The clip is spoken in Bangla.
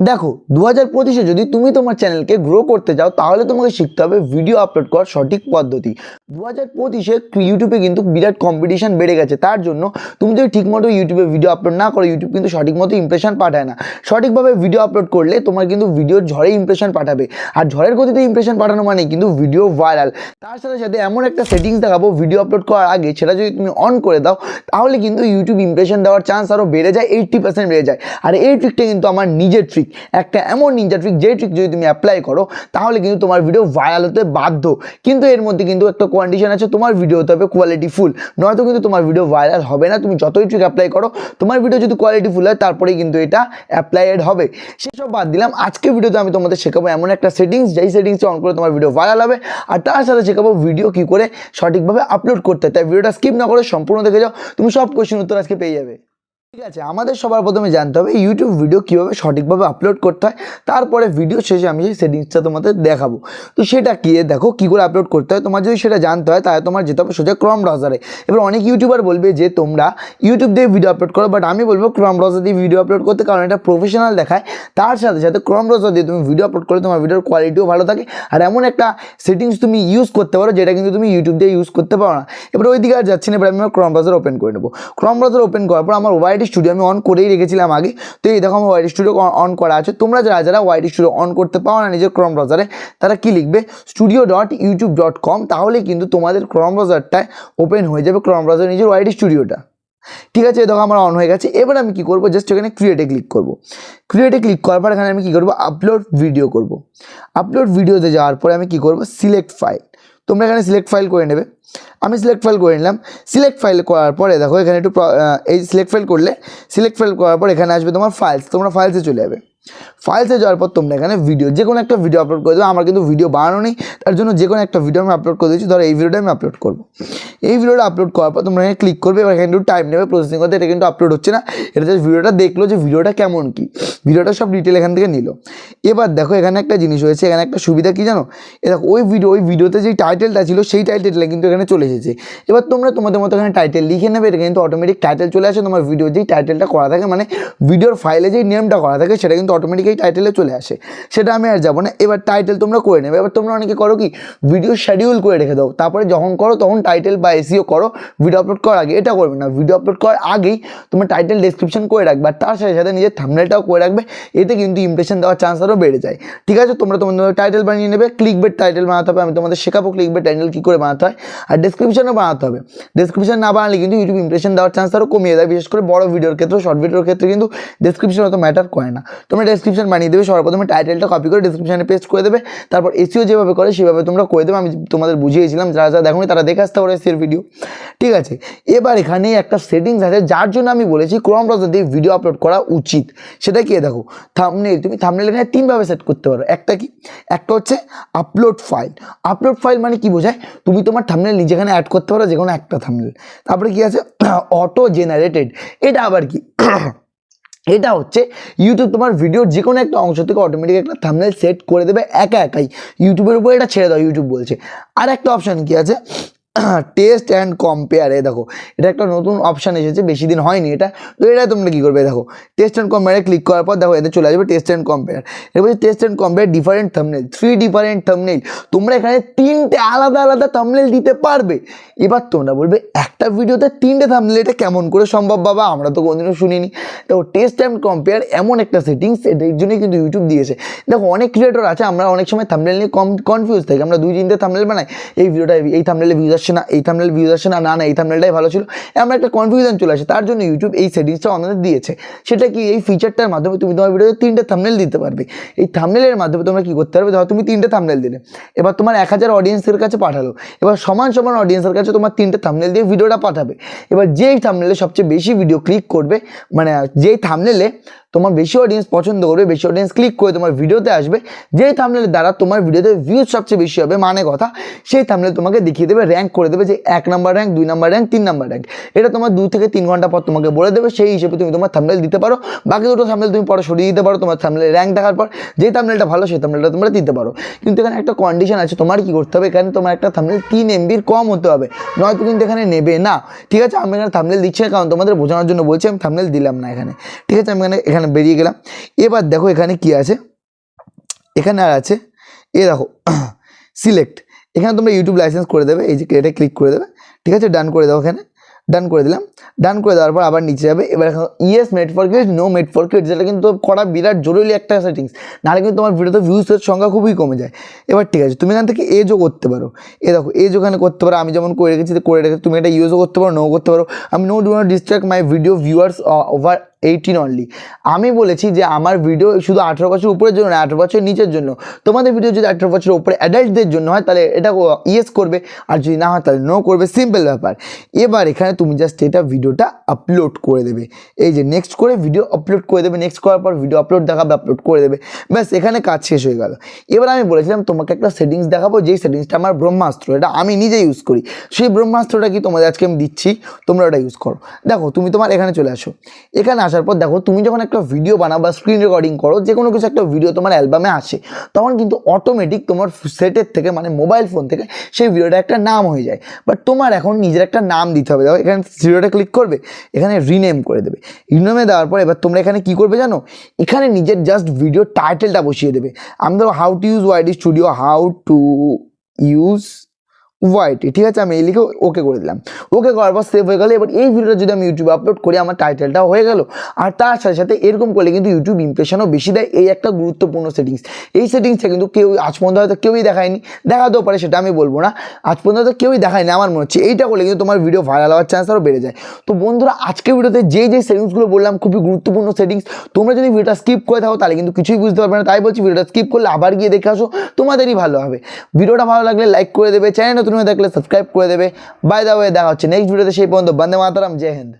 দেখো দু হাজার পঁচিশে যদি তুমি তোমার চ্যানেলকে গ্রো করতে চাও তাহলে তোমাকে শিখতে হবে ভিডিও আপলোড করার সঠিক পদ্ধতি। দু হাজার পঁচিশে ইউটিউবে কিন্তু বিরাট কম্পিটিশান বেড়ে গেছে। তার জন্য তুমি যদি ঠিকমতো ইউটিউবে ভিডিও আপলোড না করো ইউটিউব কিন্তু সঠিক মতো ইমপ্রেশন পাঠায় না। সঠিকভাবে ভিডিও আপলোড করলে তোমার কিন্তু ভিডিওর ঝড়ে ইমপ্রেশন পাঠাবে। আর ঝড়ের গতিতে ইমপ্রেশন পাঠানো মানে কিন্তু ভিডিও ভাইরাল তার সাথে সাথে এমন একটা সেটিংস দেখাবো ভিডিও আপলোড করার আগে, সেটা যদি তুমি অন করে দাও, তাহলে কিন্তু ইউটিউব ইমপ্রেশন দেওয়ার চান্স আরও বেড়ে যায় এইট্টি পার্সেন্ট বেড়ে যায়। আর এই ট্রিকটা কিন্তু আমার নিজের ট্রিক একটা এমন নিনজা ট্রিক যে ট্রিক যদি তুমি অ্যাপ্লাই করো, তাহলে কিন্তু তোমার ভিডিও ভাইরাল হতে বাধ্য। কিন্তু এর মধ্যে কিন্তু একটা কন্ডিশন আছে, তোমার ভিডিও হতে হবে কোয়ালিটি ফুল নয়তো কিন্তু তোমার ভিডিও ভাইরাল হবে না, তুমি যতই ট্রিক অ্যাপ্লাই করো, তোমার ভিডিও যদি কোয়ালিটি ফুল হয়, তারপরেই কিন্তু এটা অ্যাপ্লাইড হবে। সেসব বাদ দিলাম আজকে ভিডিওতে আমি তোমাদের শেখাবো এমন একটা সেটিংস যেই সেটিংসে অন করে তোমার ভিডিও ভাইরাল হবে, আর তার সাথে শেখাবো ভিডিও কী করে সঠিকভাবে আপলোড করতে তাই ভিডিওটা স্কিপ না করে সম্পূর্ণ দেখে যাও, তুমি সব কোশ্চেন উত্তর আজকে পেয়ে যাবে। ঠিক আছে, আমাদের সবার প্রথমে জানতে হবে ইউটিউব ভিডিও কীভাবে সঠিকভাবে আপলোড করতে হয়, তারপরে ভিডিও শেষে আমি সেই সেটিংসটা তোমাদের দেখাবো। তো সেটা কি দেখো কী করে আপলোড করতে হয়, তোমার যদি সেটা জানতে হয় তাহলে তোমার যেতে হবে সোজা ক্রম ব্রাউজারে এবার অনেক ইউটিউবার বলবে যে, তোমরা ইউটিউব দিয়ে ভিডিও আপলোড করো বাট আমি বলব ক্রম ব্রাউজার দিয়ে ভিডিও আপলোড করতে, কারণ এটা প্রফেশনাল দেখায়। তার সাথে সাথে ক্রম ব্রাউজার দিয়ে তুমি ভিডিও আপলোড করলে তোমার ভিডিওর কোয়ালিটিও ভালো থাকে। আর এমন একটা সেটিংস তুমি ইউজ করতে পারো, যেটা কিন্তু তুমি ইউটিউব দিয়ে ইউজ করতে পারো না। এবার ওই দিকে আর যাচ্ছি না, এবার আমি ক্রম ব্রাউজার ওপেন করে নেব। ক্রম ব্রাউজার ওপেন করার পর আমার ওয়াইড স্টুডিও আমি অন করেই রেখেছিলাম আগে। তো এই দেখো আমার স্টুডিও অন করা আছে। তোমরা যারা যারা ওয়াইড স্টুডিও অন করতে পারো না নিজের ক্রম ব্রাউজারে তারা কি লিখবে? Studio dot YouTube dot com তাহলে কিন্তু তোমাদের ক্রম ব্রাউজারটায় ওপেন হয়ে যাবে ক্রম ব্রাউজার নিজের ওয়াইড স্টুডিওটা। ঠিক আছে দেখো আমার অন হয়ে গেছে। এবার আমি কি করব? জাস্ট এখানে ক্রিয়েটে ক্লিক করব। ক্রিয়েটে ক্লিক করার পর এখানে আমি কি করব? আপলোড ভিডিও করব। আপলোড ভিডিওতে যাওয়ার পরে আমি কি করব? সিলেক্ট ফাইল তোমরা এখানে সিলেক্ট ফাইল করে নেবে। আমি সিলেক্ট ফাইল করে নিলাম। সিলেক্ট ফাইল করার পরে দেখো এখানে একটু এই সিলেক্ট ফাইল করলে সিলেক্ট ফাইল করার পর এখানে আসবে তোমার ফাইলস তোমরা ফাইলসে চলে যাবে। ফাইলসে যাওয়ার পর তোমরা এখানে ভিডিও যে কোনো একটা ভিডিও আপলোড করে দেবে আমার কিন্তু ভিডিও বানানো নেই, তার জন্য যে কোনো একটা ভিডিও আমি আপলোড করে দিচ্ছি ধরো এই ভিডিওটা আমি আপলোড করব। এই ভিডিওটা আপলোড করার পর তোমরা এখানে ক্লিক করবে, এবার এখানে একটু টাইম নেবে প্রসেসিং করতে, এটা কিন্তু আপলোড হচ্ছে না, এটা জাস্ট ভিডিওটা দেখল যে ভিডিওটা কেমন কি। ভিডিওটা সব ডিটেল এখান থেকে নিল। এবার দেখো এখানে একটা জিনিস হয়েছে, এখানে একটা সুবিধা কি জানো? এ দেখো, ওই ভিডিও ওই ভিডিওতে যে টাইটেলটা ছিল, সেই টাইটেলটা কিন্তু এখানে চলে এসেছে। এবার তোমরা তোমাদের মতো এখানে টাইটেল লিখে নেবে, এটা কিন্তু অটোমেটিক টাইটেল চলে আসে, তোমার ভিডিও যেই টাইটেলটা করা থাকে মানে ভিডিওর ফাইলে যেই নেমটা করা থাকে, সেটা কিন্তু অটোমেটিক এই টাইটেলে চলে আসে। সেটা আমি আর যাব না। এবার টাইটেল তোমরা করে নেবে। এবার তোমরা অনেকে করো কি ভিডিও শিডিউল করে রেখে দাও। তারপরে যখন করো, তখন টাইটেল বা এসিও করো ভিডিও আপলোড করার আগে এটা করবে না। ভিডিও আপলোড করার আগেই তোমার টাইটেল ডেসক্রিপশন করে রাখবে। আর তার সাথে সাথে নিজের থামনেলটাও করে রাখবে। এতে কিন্তু ইমপ্রেশন দেওয়ার চান্স আরও বেড়ে যায়। ঠিক আছে, তোমরা তোমাদের টাইটেল বানিয়ে নেবে। ক্লিক বেট টাইটেল বানাতে হবে। আমি তোমাদের শেখাবো ক্লিক বেট টাইটেল কী করে বানাতে হয়। আর ডেসক্রিপশনও বানাতে হবে। ডেসক্রিপশন না বানালে কিন্তু ইউটিউব ইমপ্রেশন দেওয়ার চান্স আরও কমিয়ে দেয়। বিশেষ করে বড় ভিডিওর ক্ষেত্রে শর্ট ভিডিওর ক্ষেত্রে কিন্তু ডেসক্রিপশন অত ম্যাটার করে না। তোমরা ডেসক্রিপশন বানিয়ে দেবে সর্বপ্রথমে টাইটেলটা কপি করে ডেসক্রিপশনে পেস্ট করে দেবে, তারপর এসিও যেভাবে করে সেভাবে তোমরা করে দেবে, আমি তোমাদের বুঝিয়েছিলাম, যারা যারা দেখোনি তারা দেখে আসতে পারো এসিওর ভিডিও ঠিক আছে, এবার এখানে একটা সেটিংস আছে, যার জন্য আমি বলেছি ক্রম ব্রাউজার দিয়ে ভিডিও আপলোড করা উচিত। সেটা কি দেখো থামনেল তুমি থামনেল এখানে তিনভাবে সেট করতে পারো, একটা কি? একটা হচ্ছে আপলোড ফাইল আপলোড ফাইল মানে কি বোঝায়? তুমি তোমার থামনেল নিজে এখানে অ্যাড করতে পারো যে কোনো একটা থামনেল তারপরে কি আছে? অটো জেনারেটেড এটা আবার কি? এটা হচ্ছে ইউটিউব তোমার ভিডিওর যে কোনো একটা অংশ থেকে অটোমেটিক একটা থামনেল সেট করে দেবে একা একাই। ইউটিউবের উপর এটা ছেড়ে দাও ইউটিউব বলছে। আর একটা অপশান কি আছে? টেস্ট অ্যান্ড কম্পেয়ার দেখো, এটা একটা নতুন অপশান এসেছে, বেশি দিন হয়নি এটা, তো এটা তোমরা কী করবে, দেখো, টেস্ট অ্যান্ড কম্পেয়ারে ক্লিক করার পর, দেখো, এতে চলে আসবে টেস্ট অ্যান্ড কম্পেয়ার এবার test and compare different thumbnail three different thumbnail তোমরা এখানে তিনটে আলাদা আলাদা থামনেল দিতে পারবে, এবার তোমরা বলবে, একটা ভিডিওতে তিনটে থামনেল এটা কেমন করে সম্ভব বাবা, আমরা তো কোনোদিনও শুনিনি, দেখো, টেস্ট অ্যান্ড কম্পেয়ার এমন একটা সেটিংস, এটার জন্যই কিন্তু ইউটিউব দিয়েছে, দেখো, অনেক ক্রিয়েটর আছে, আমরা অনেক সময় থামনেল নিয়ে কম কনফিউজ থাকি, আমরা দুই তিনটে থামনেল বানাই, এই ভিডিওটা এই থামনেলে ভিউজ আসছে না, এই থামনেল ভিউজ আসছে না না না, এই থামনেলটাই ভালো ছিল। আমরা একটা কনফিউশন চলে আসে, তার জন্য ইউটিউব এই সেটিংসটা আমাদের দিয়েছে। সেটা কি এই ফিচারটার মাধ্যমে তুমি তোমার ভিডিওতে তিনটে থামনেল দিতে পারবে? এই থামনেলের মাধ্যমে তোমরা কী করতে পারবে? ধরো তুমি তিনটে থামনেল দিলে। এবার তোমার এক হাজার অডিয়েন্সের কাছে পাঠালো। এবার সমান সমান অডিয়েন্সের কাছে তোমার তিনটে থামনেল দিয়ে ভিডিওটা পাঠাবে। এবার যেই থামনেলে সবচেয়ে বেশি ভিডিও ক্লিক করবে মানে যেই থামনেলে তোমার বেশি অডিয়েন্স পছন্দ করবে, বেশি অডিয়েন্স ক্লিক করে তোমার ভিডিওতে আসবে। যেই থামনেলের দ্বারা তোমার ভিডিওতে ভিউজ সবচেয়ে বেশি হবে মানে কথা, সেই থামনেল তোমাকে দেখিয়ে দেবে র্যাঙ্ক করে দেবে যে এক নাম্বার র্যাঙ্ক দুই নাম্বার র্যাঙ্ক তিন নাম্বার র্যাঙ্ক এটা তোমার দু থেকে তিন ঘণ্টা পর তোমাকে বলে দেবে, সেই হিসেবে তুমি তোমার থামলেল দিতে পারো। বাকি দুটো থামনেল তুমি পরে সরিয়ে দিতে পারো তোমার থামনেল র্যাঙ্ক দেখার পর। যেই থামনেলটা ভালো, সেই থামনেলটা তোমরা দিতে পারো। কিন্তু এখানে একটা কন্ডিশন আছে, তোমার কি করতে হবে? এখানে তোমার একটা থামনেল তিন এমবির কম হতে হবে। নয়তো কিন্তু এখানে নেবে না। ঠিক আছে, আমি এখানে থামলেল দিচ্ছি কারণ তোমাদের বোঝানোর জন্য বলছি, আমি থামনেল দিলাম না এখানে। ঠিক আছে, আমি এখানে এখানে বেরিয়ে গেলাম। এবার দেখো এখানে কি আছে? এখানে আর আছে, এ দেখো সিলেক্ট এখানে তোমরা ইউটিউব লাইসেন্স করে দেবে, এই যে এটা ক্লিক করে দেবে। ঠিক আছে ডান করে দাও এখানে ডান করে দিলাম। ডান করে দেওয়ার পর আবার নিচে যাবে। এবার এখন yes made for kids no made for kids যেটা কিন্তু করা বিরাট জরুরি একটা সেটিংস নাহলে কিন্তু তোমার ভিডিওতে ভিউজের সংখ্যা খুবই কমে যায়। এবার ঠিক আছে, তুমি এখান থেকে এজও করতে পারো। এ দেখো এজ ওখানে করতে পারো। আমি যেমন করে রেখেছি করে রেখেছি। তুমি এটা ইউজও করতে পারো নো করতে পারো। আমি no do not distract my video viewers over eighteen only আমি বলেছি যে আমার ভিডিও শুধু আঠেরো বছর উপরের জন্য না আঠেরো বছর নিচের জন্য। তোমাদের ভিডিও যদি আঠেরো বছরের উপরে অ্যাডাল্টদের জন্য হয়, তাহলে এটা ইয়েস করবে। আর যদি না হয়, তাহলে নো করবে। সিম্পল ব্যাপার। এবার এখানে তুমি জাস্ট এটা ভিডিওটা আপলোড করে দেবে। এই যে নেক্সট করে ভিডিও আপলোড করে দেবে। নেক্সট করার পর ভিডিও আপলোড দেখাবে আপলোড করে দেবে। ব্যাস, এখানে কাজ শেষ হয়ে গেল। এবার আমি বলেছিলাম, তোমাকে একটা সেটিংস দেখাবো, যেই সেটিংসটা আমার ব্রহ্মাস্ত্র। এটা আমি নিজে ইউজ করি। সেই ব্রহ্মাস্ত্রটা কি তোমাদের আজকে আমি দিচ্ছি? তোমরা ওটা ইউজ করো। দেখো, তুমি তোমার এখানে চলে আসো। এখানে আসার পর দেখো, তুমি যখন একটা ভিডিও বানাও বা স্ক্রিন রেকর্ডিং করো যে কোনো কিছু একটা ভিডিও তোমার অ্যালবামে আসে, তখন কিন্তু অটোমেটিক তোমার সেটের থেকে মানে মোবাইল ফোন থেকে সেই ভিডিওটা একটা নাম হয়ে যায়। বাট তোমার এখন নিজের একটা নাম দিতে হবে। দেখো, এখানে জিরোটা ক্লিক করবে, এখানে রিনেম করে দেবে। রিনেমে দেওয়ার পর এবার তোমরা এখানে কি করবে জানো? এখানে নিজের জাস্ট ভিডিও টাইটেলটা বসিয়ে দেবে। আমি ধরো how to use YT studio how to use YT ঠিক আছে? আমি এই লিখে ওকে করে দিলাম। ওকে করার পর সেভ হয়ে গেলো। এবার এই ভিডিওটা যদি আমি ইউটিউবে আপলোড করি, আমার টাইটেলটাও হয়ে গেল। আর তার সাথে সাথে এরকম করলে কিন্তু ইউটিউব ইমপ্রেশনও বেশি দেয়। এই একটা গুরুত্বপূর্ণ সেটিংস এই সেটিংসটা কিন্তু কেউ আজ পর্যন্ত হয়তো কেউই দেখায়নি। দেখাতেও পারে, সেটা আমি বলব না। আজ পর্যন্ত হয়তো কেউই দেখায়নি, আমার মনে হচ্ছে। এইটা করলে কিন্তু তোমার ভিডিও ভাইরাল হওয়ার চান্স আরও বেড়ে যায়। তো বন্ধুরা আজকে ভিডিওতে যে যে সেটিংসগুলো বললাম, খুবই গুরুত্বপূর্ণ সেটিংস তোমরা যদি ভিডিওটা স্কিপ করে থাকো, তাহলে কিন্তু কিছুই বুঝতে পারবে না। তাই বলছি ভিডিওটা স্কিপ করলে আবার গিয়ে দেখে আসো, তোমাদেরই ভালো হবে। ভিডিওটা ভালো লাগলে লাইক করে দেবে। চ্যানেল নতুন হয়ে দেখলে সাবস্ক্রাইব করে দেবে। বাই দা ওয়ে দেখা হচ্ছে নেক্সট ভিডিওতে সেই পর্যন্ত বন্দে মাতারাম, জয় হিন্দ।